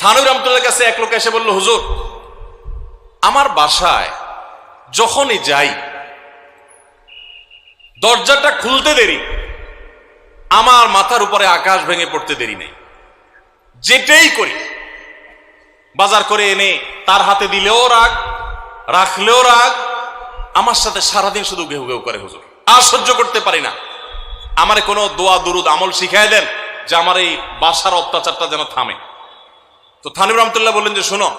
থানুর রহমতুল্লাহ কাছে এক লোক এসে বলল, হুজুর, আমার বাসায় যখনই যাই, দরজাটা খুলতে দেরি। আমার মাথার উপরে আকাশ ভেঙে পড়তে দেরি নেই। যেটাই করি, বাজার করে এনে তার হাতে দিলেও রাগ, রাখলেও রাগ, আমার সাথে সারাদিন শুধু ঘেউ ঘেউ করে, হুজুর। আর সহ্য করতে পারি না। আমারে কোনো দোয়া, দুরুদ, আমল শিখাই দেন যে আমার এই বাসার অত্যাচারটা যেন থামে। তো থানিম রহমতুল্লাহ বললেন যে, শোনো,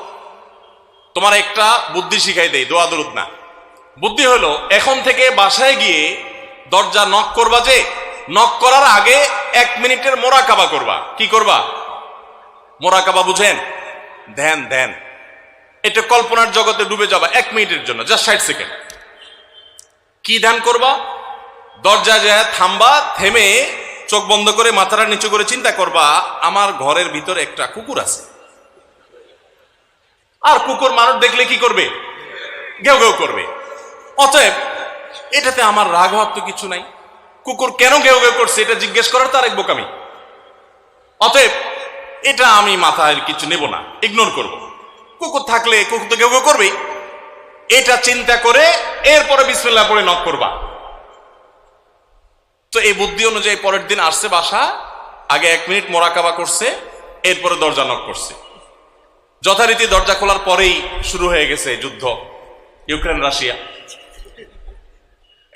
তোমার একটা বুদ্ধি শিখাই দেই, দোয়া, দুরুদ না। বুদ্ধি হলো, এখন থেকে বাসায় গিয়ে দরজা নক করবা যে, নক করার আগে এক মিনিটের মোরাকাবা করবা। কি করবা? মোরাকাবা বুঝেন? ধ্যান ধ্যান। এটা কল্পনার জগতে ডুবে যাবা এক মিনিটের জন্য জাস্ট ষাট সেকেন্ড। কি ধ্যান করবা? দরজা যায় থামবা, থেমে চোখ বন্ধ করে, মাথাটা নিচু করে চিন্তা করবা, আমার ঘরের ভিতরে একটা কুকুর আছে। আর কুকুর মানুষ দেখলে কি করবে? ঘেউ ঘেউ করবে। অতএব, এটাতে আমার রাগ হওয়ার তো কিছু নাই। কুকুর কেন ঘেউ ঘেউ করছে এটা জিজ্ঞেস করার তার এক বোকামি। অতএব, এটা আমি মাথায় কিছু নেব না ইগনোর করব। কুকুর থাকলে কুকুর তো ঘেউ ঘেউ করবেই। এটা চিন্তা করে এরপরে বিসমিল্লাহ পড়ে নক করবা। তো এই বুদ্ধি অনুযায়ী পরের দিন আসছে বাসা, আগে এক মিনিট মোরাকাবা করছে, এরপরে দরজা নক করছে। যথারীতি দরজা খোলার পরেই শুরু হয়ে গেছে যুদ্ধ, ইউক্রেন, রাশিয়া।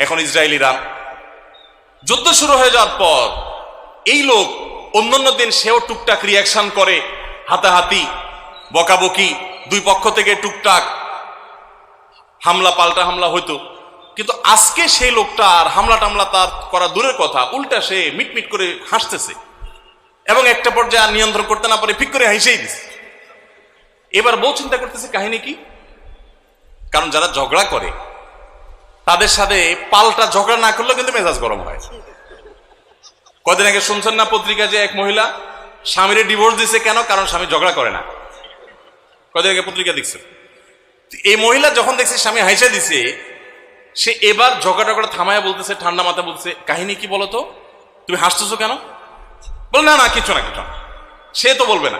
এখন ইসরায়েল, ইরান। যুদ্ধ শুরু হয়ে যাওয়ার পর এই লোক অন্যান্য দিন সেও টুকটাক রিয়াকশন করে, হাতাহাতি, বকাবকি, দুই পক্ষ থেকে টুকটাক হামলা, পাল্টা হামলা হইতো। কিন্তু আজকে সেই লোকটা আর হামলা টামলা তার করা দূরের কথা, উল্টা সে মিটমিট করে হাসতেছে এবং একটা পর্যায়ে আর নিয়ন্ত্রণ করতে না পারে, ফিক করে হাসেই দিছে। এবার বউ চিন্তা করতেছে কাহিনী কি? কারণ যারা ঝগড়া করে, তাদের সাথে পাল্টা ঝগড়া না করলেও কিন্তু মেজাজ গরম হয়। কদিন আগে শুনছেন না পত্রিকা যে এক মহিলা স্বামীর ডিভোর্স দিছে কেন? কারণ স্বামী ঝগড়া করে না। কদিন আগে পত্রিকা দেখছে এই মহিলা যখন দেখছে স্বামী হাইসা দিছে, সে এবার ঝগড়া টগড়া থামায় বলতেছে, ঠান্ডা মাথা বলতেছে, কাহিনী কি বলতো? তুমি হাসতেছো কেন? বল, না না, কিছু না, কিছু সে তো বলবে না।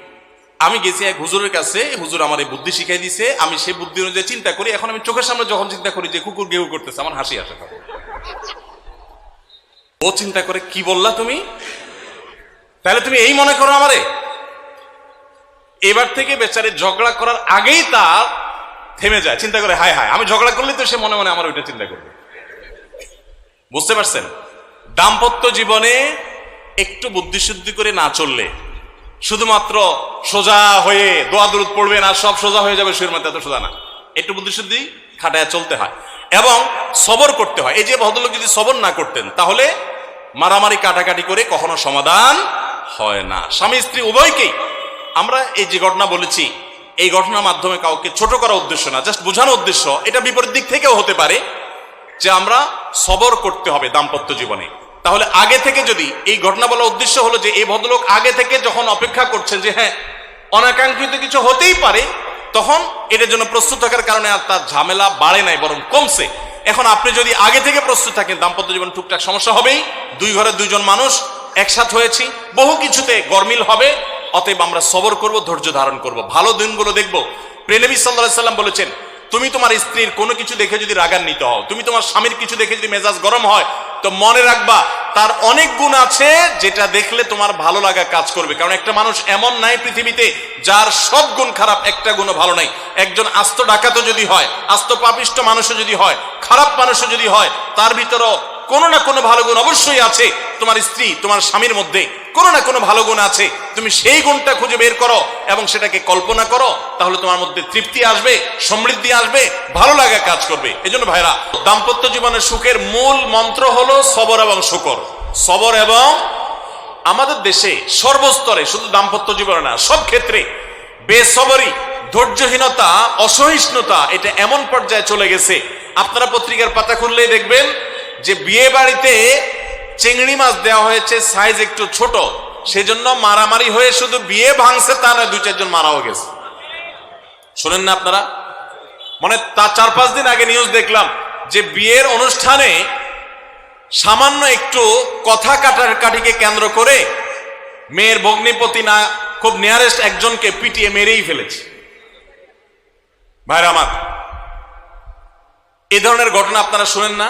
আমি গেছি এক হুজুরের কাছে, হুজুর আমার এই বুদ্ধি শিখাই দিছে, আমি সেই বুদ্ধি অনুযায়ী চিন্তা করি, এখন আমি চোখের সামনে যখন চিন্তা করি যে কুকুর গেউ করতেছে, আমার হাসি আসে। ও চিন্তা করে, কি বললা তুমি? তাহলে তুমি এই মনে করো আমারে? এবার থেকে বেচারে ঝগড়া করার আগেই তার থেমে যায়, চিন্তা করে, হায় হায়, আমি ঝগড়া করলে তো সে মনে মনে আমার ওইটা চিন্তা করবে। বুঝতে পারছেন? দাম্পত্য জীবনে একটু বুদ্ধিশুদ্ধি করে না চললে শুধুমাত্র সোজা হয়ে দোয়া পড়বে না সব সোজা হয়ে যাবে শুয়ের মধ্যে, এত সোজা না। একটু বুদ্ধিশুদ্ধি খাটায় চলতে হয়। এবং সবর করতে হয়। এই যে ভদ্রলোক যদি সবর না করতেন, তাহলে মারামারি কাটাকাটি করে কখনো সমাধান হয় না। স্বামী স্ত্রী উভয়কেই আমরা এই যে ঘটনা বলেছি, এই ঘটনার মাধ্যমে কাউকে ছোট করা উদ্দেশ্য না জাস্ট বোঝানোর উদ্দেশ্য, এটা বিপরীত দিক থেকেও হতে পারে যে আমরা সবর করতে হবে দাম্পত্য জীবনে। তাহলে আগে থেকে যদি এই ঘটনা বলার উদ্দেশ্য হলো যে এই ভদ্রলোক আগে থেকে যখন অপেক্ষা করছেন যে হ্যাঁ অনাকাঙ্ক্ষিত কিছু হতেই পারে, তখন এটার জন্য প্রস্তুত থাকার কারণে আর তার ঝামেলা বাড়ে নাই, বরং কমছে। এখন আপনি যদি আগে থেকে প্রস্তুত থাকেন, দাম্পত্য জীবন টুকটাক সমস্যা হবেই। দুই ঘরে দুইজন মানুষ, একসাথ হয়েছি। বহু কিছুতে গরমিল হবে, অতএব আমরা সবর করব, ধৈর্য ধারণ করব। ভালো দিনগুলো দেখব। প্রেনবী সাল্লাহ সাল্লাম বলেছেন, তুমি তোমার স্ত্রীর কোনো কিছু দেখে যদি রাগান্বিত হও, তুমি তোমার স্বামীর কিছু দেখে যদি মেজাজ গরম হয়, তো মনে রাখবা তার অনেক গুণ আছে যেটা দেখলে তোমার ভালো লাগা কাজ করবে। কারণ একটা মানুষ এমন নাই পৃথিবীতে যার সব গুণ খারাপ, একটা গুণও ভালো নাই। একজন আস্ত ডাকাত যদি হয়, আস্ত পাপিষ্ট মানুষও যদি হয়, খারাপ মানুষও যদি হয়, তার ভিতরও কোনো না কোনো ভালো গুণ অবশ্যই আছে। তোমার স্ত্রী, তোমার স্বামীর মধ্যে কোনো না কোনো ভালো গুণ আছে। তুমি সেই গুণটা খুঁজে বের করো এবং সেটাকে কল্পনা করো, তাহলে তোমার মধ্যে তৃপ্তি আসবে, সমৃদ্ধি আসবে, ভালো লাগা কাজ করবে। এই জন্য ভাইরা, দাম্পত্য জীবনের সুখের মূল মন্ত্র হলো সবর এবং শুকর। সবর এবং আমাদের দেশে সর্বস্তরে শুধু দাম্পত্য জীবনে না, সব ক্ষেত্রে বেসবরি ধৈর্যহীনতা, অসহিষ্ণুতা, এটা এমন পর্যায়ে চলে গেছে। আপনারা পত্রিকার পাতা খুললেই দেখবেন যে বিয়ে বাড়িতে চিংড়ি মাছ দেওয়া হয়েছে সাইজ একটু ছোট, সেজন্য মারামারি হয়ে শুধু বিয়ে ভাঙছে তা নয় দুই চারজন মারাও গেছে। শোনেন না আপনারা? মানে তা চার পাঁচ দিন আগে নিউজ দেখলাম যে বিয়ের অনুষ্ঠানে সামান্য একটু কথা কাটার কাটিকে কেন্দ্র করে মেয়ের ভগ্নিপতি না, খুব নিয়ারেস্ট একজনকে পিটিয়ে মেরেই ফেলেছে। ভাইরা আমার, এ ধরনের ঘটনা আপনারা শুনেন না?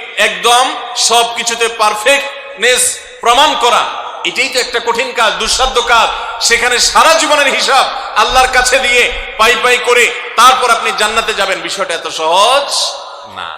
একদম সব কিছুতে পারফেক্টনেস প্রমাণ করা। এটাই তো একটা কঠিন কাজ, দুঃসাধ্য কাজ। সেখানে সারা জীবনের হিসাব আল্লাহর কাছে দিয়ে পাই পাই করে তারপর আপনি জান্নাতে যাবেন। বিষয়টা এত সহজ না।